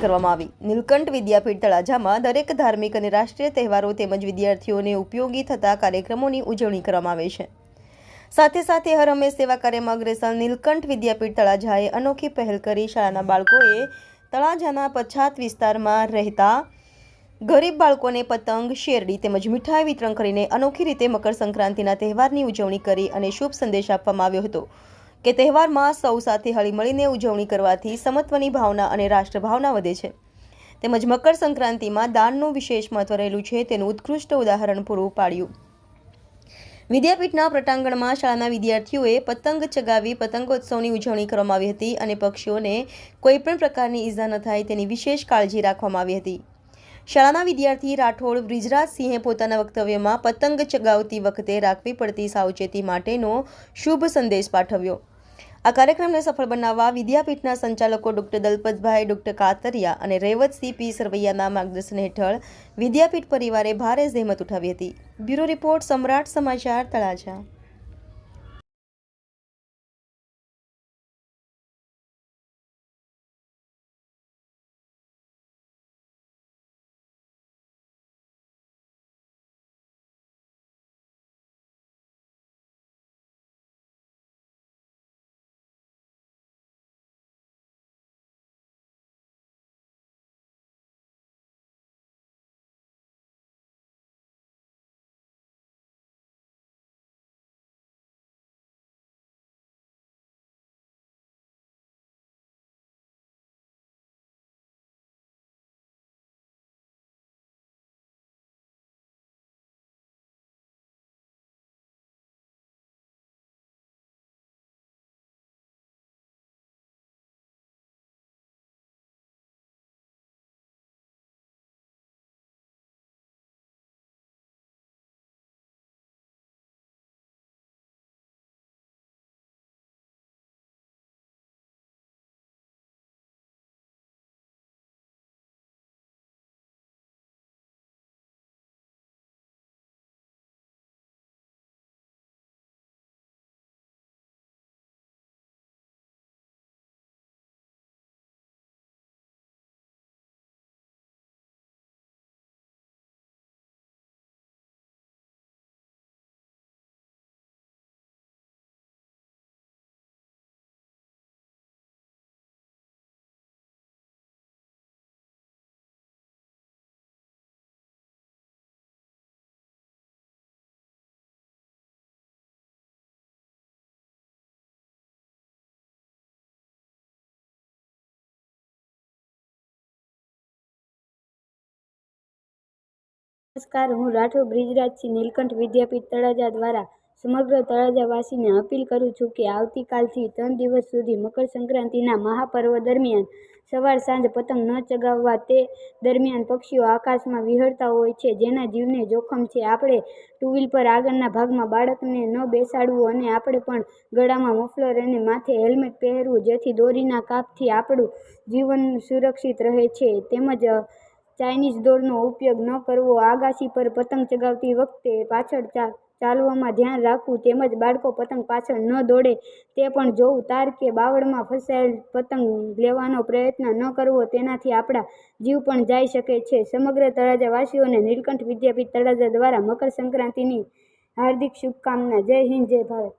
કરવામાં આવી. નીલકંઠ વિદ્યાપીઠ તળાજામાં દરેક ધાર્મિક અને રાષ્ટ્રીય તહેવારો તેમજ વિદ્યાર્થીઓને ઉપયોગી થતા કાર્યક્રમોની ઉજવણી કરવામાં આવે છે. સાથે સાથે હર હંમેશ સેવા કાર્યમાં અગ્રેસર નીલકંઠ વિદ્યાપીઠ તળાજાએ અનોખી પહેલ કરી. શાળાના બાળકોએ તળાજાના પછાત વિસ્તારમાં રહેતા ગરીબ બાળકોને પતંગ, શેરડી તેમજ મીઠાઈ વિતરણ કરીને અનોખી રીતે મકર સંક્રાંતિના તહેવારની ઉજવણી કરી અને શુભ સંદેશ આપવામાં આવ્યો હતો કે તહેવારમાં સૌ સાથે હળીમળીને ઉજવણી કરવાથી સમત્વની ભાવના અને રાષ્ટ્રભાવના વધે છે. તેમજ મકર સંક્રાંતિમાં દાનનું વિશેષ મહત્વ રહેલું છે તેનું ઉત્કૃષ્ટ ઉદાહરણ પૂરું પાડ્યું. વિદ્યાપીઠના પ્રટાંગણમાં શાળાના વિદ્યાર્થીઓએ પતંગ ચગાવી પતંગોત્સવની ઉજવણી કરવામાં આવી હતી અને પક્ષીઓને કોઈપણ પ્રકારની ઈજા ન થાય તેની વિશેષ કાળજી રાખવામાં આવી હતી. શાળાના વિદ્યાર્થી રાઠોડ બ્રિજરાજસિંહે પોતાના વક્તવ્યમાં પતંગ ચગાવતી વખતે રાખવી પડતી સાવચેતી માટેનો શુભ સંદેશ પાઠવ્યો. આ કાર્યક્રમને સફળ બનાવવા વિદ્યાપીઠના સંચાલકો ડોક્ટર દલપતભાઈ, ડોક્ટર કાતરિયા અને રેવતસિંહ પી. સરવૈયાના માર્ગદર્શન હેઠળ વિદ્યાપીઠ પરિવારે ભારે જહેમત ઉઠાવી હતી. બ્યુરો રિપોર્ટ સમ્રાટ સમાચાર તળાજા. નમસ્કાર, હું રાઠોડ બ્રિજરાજસિંહ નીલકંઠ વિદ્યાપીઠ તળાજા દ્વારા સમગ્ર તળાજાવાસીને અપીલ કરું છું કે આવતીકાલથી ત્રણ દિવસ સુધી મકર સંક્રાંતિના મહાપર્વ દરમિયાન સવાર સાંજ પતંગ ન ચગાવવા તે દરમિયાન પક્ષીઓ આકાશમાં વિહરતા હોય છે, જેના જીવને જોખમ છે. આપણે ટુ વ્હીલ પર આગળના ભાગમાં બાળકને ન બેસાડવું અને આપણે પણ ગળામાં મફલર અને માથે હેલ્મેટ પહેરવું, જેથી દોરીના કાપથી આપણું જીવન સુરક્ષિત રહે છે. તેમજ ચાઇનીઝ દોરનો ઉપયોગ ન કરવો, આગાશી પર પતંગ ચગાવતી વખતે પાછળ ચાલવામાં ધ્યાન રાખવું તેમજ બાળકો પતંગ પાછળ ન દોડે, તે પણ જોવું. તાર કે બાવળમાં ફસાયેલ પતંગ લેવાનો પ્રયત્ન ન કરવો, તેનાથી આપણા જીવ પણ જઈ શકે છે. સમગ્ર તળાજાવાસીઓને નીલકંઠ વિદ્યાપીઠ તળાજા દ્વારા મકર સંક્રાંતિની હાર્દિક શુભકામના. જય હિન્દ, જય ભારત.